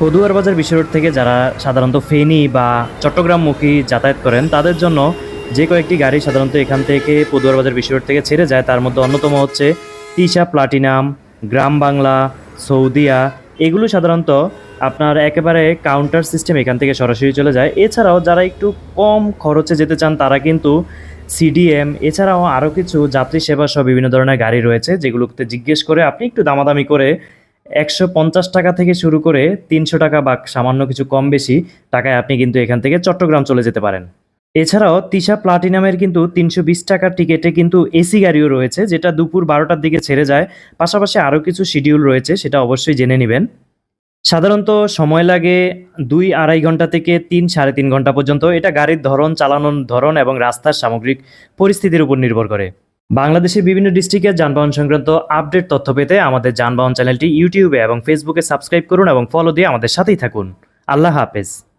পদুয়ার বাজার বিশ্ব রোড থেকে যারা সাধারণত ফেনী বা চট্টগ্রামমুখী যাতায়াত করেন, তাদের জন্য যে কয়েকটি গাড়ি সাধারণত এখান থেকে পদুয়ার বাজার বিশ্ব রোড থেকে ছেড়ে যায়, তার মধ্যে অন্যতম হচ্ছে তিশা প্লাটিনাম, গ্রাম বাংলা, সৌদিয়া। এগুলো সাধারণত আপনার একেবারে কাউন্টার সিস্টেম এখান থেকে সরাসরি চলে যায়। এছাড়াও যারা একটু কম খরচে যেতে চান, তারা কিন্তু সিডিএম, এছাড়াও আরও কিছু যাত্রী সেবা সহ বিভিন্ন ধরনের গাড়ি রয়েছে যেগুলোতে জিজ্ঞেস করে আপনি একটু দামাদামি করে একশো পঞ্চাশ টাকা থেকে শুরু করে তিনশো টাকা বা সামান্য কিছু কম বেশি টাকায় আপনি কিন্তু এখান থেকে চট্টগ্রাম চলে যেতে পারেন। এছাড়াও তিশা প্লাটিনামের কিন্তু তিনশো বিশ টাকার টিকিটে কিন্তু এসি গাড়িও রয়েছে, যেটা দুপুর বারোটার দিকে ছেড়ে যায়। পাশাপাশি আরও কিছু শিডিউল রয়েছে, সেটা অবশ্যই জেনে নেবেন। সাধারণত সময় লাগে দুই আড়াই ঘণ্টা থেকে তিন সাড়ে তিন ঘণ্টা পর্যন্ত। এটা গাড়ির ধরন, চালানোর ধরন এবং রাস্তার সামগ্রিক পরিস্থিতির উপর নির্ভর করে। বাংলাদেশের বিভিন্ন ডিস্ট্রিক্টের যানবাহন সংক্রান্ত আপডেট তথ্য পেতে আমাদের যানবাহন চ্যানেলটি ইউটিউবে এবং ফেসবুকে সাবস্ক্রাইব করুন এবং ফলো দিয়ে আমাদের সাথেই থাকুন। আল্লাহ হাফেজ।